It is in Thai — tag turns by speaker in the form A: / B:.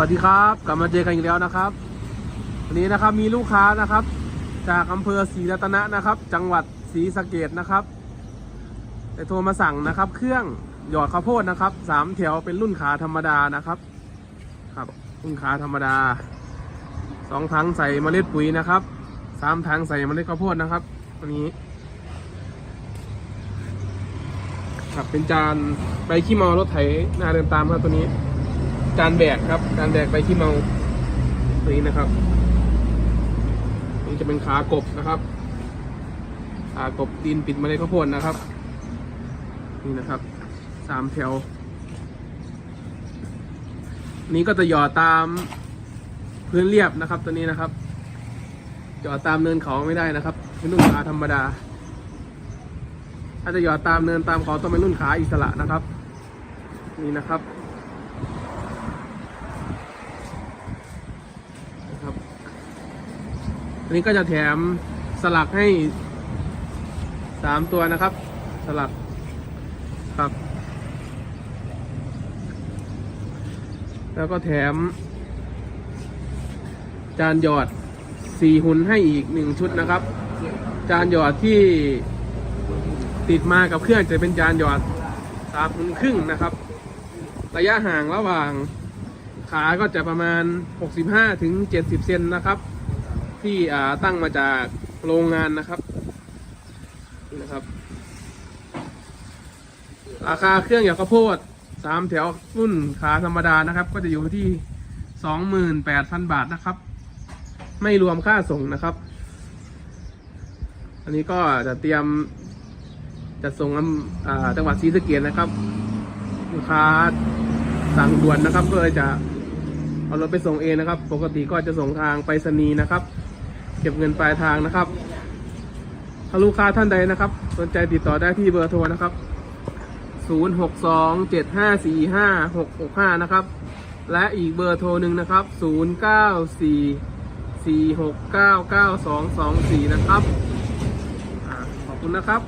A: วัสดีครับกลับมาเจอกันอีกแล้วนะครับ วันนี้นะครับมีลูกค้านะครับ จากอำเภอศรีรัตนะนะครับ จังหวัดศรีสะเกดนะครับได้โทรมาสั่งนะครับ เครื่องหยอดข้าวโพดนะครับสามแถวเป็นรุ่นขาธรรมดานะครับครับ รุ่นขาธรรมดาสองถังใส่เมล็ดปุ๋ยนะครับสามถังใส่เมล็ดข้าวโพดนะครับวันนี้ครับเป็นจานใบขี้เมารถไถหน้าเดินตามครับตัวนี้ จานแบกครับจานแบกใบขี้เมาตัวนี้นะครับนี่จะเป็นขากบนะครับขากบดินปิดมาเลยข้าวโพดนะครับ นี่นะครับสามแถว นี้ก็จะหยอตามพื้นเรียบนะครับ ตัวนี้นะครับหยอตามเนินเขาไม่ได้นะครับเป็นรุ่นขาธรรมดา ถ้าจะหยอตามเนินตามเขาต้องเป็นรุ่นขาอิสระนะครับ นี่นะครับ อันนี้ก็จะแถมสลักให้สามตัวนะครับ สลักครับ แล้วก็แถม จานหยอดสี่หุ่นให้อีกหนึ่งชุดนะครับ จานหยอดที่ติดมากับเครื่องจะเป็นจานหยอดสามหุ่นครึ่งนะครับ ระยะห่างระหว่างขาก็จะประมาณ 65ถึง70 เซนนะครับ ที่ตั้งมาจากโรงงานนะครับนะครับ ราคาเครื่องหยอดข้าวโพดสามแถวรุ่นขาธรรมดานะครับ ก็จะอยู่ที่28,000บาทนะครับ ไม่รวมค่าส่งนะครับ อันนี้ก็จะเตรียมจะส่งจังหวัดศรีสะเกษนะครับ ลูกค้าสั่งด่วนนะครับ ก็เลยจะเอารถไปส่งเองนะครับ ปกติก็จะส่งทางไปรษณีย์นะครับ เก็บเงินปลายทางนะครับ ถ้าลูกค้าท่านใดนะครับ สนใจติดต่อได้ที่เบอร์โทรนะครับ 0627545665 นะครับ และอีกเบอร์โทรหนึ่งนะครับ 0944699224 นะครับอขอบคุณนะครับ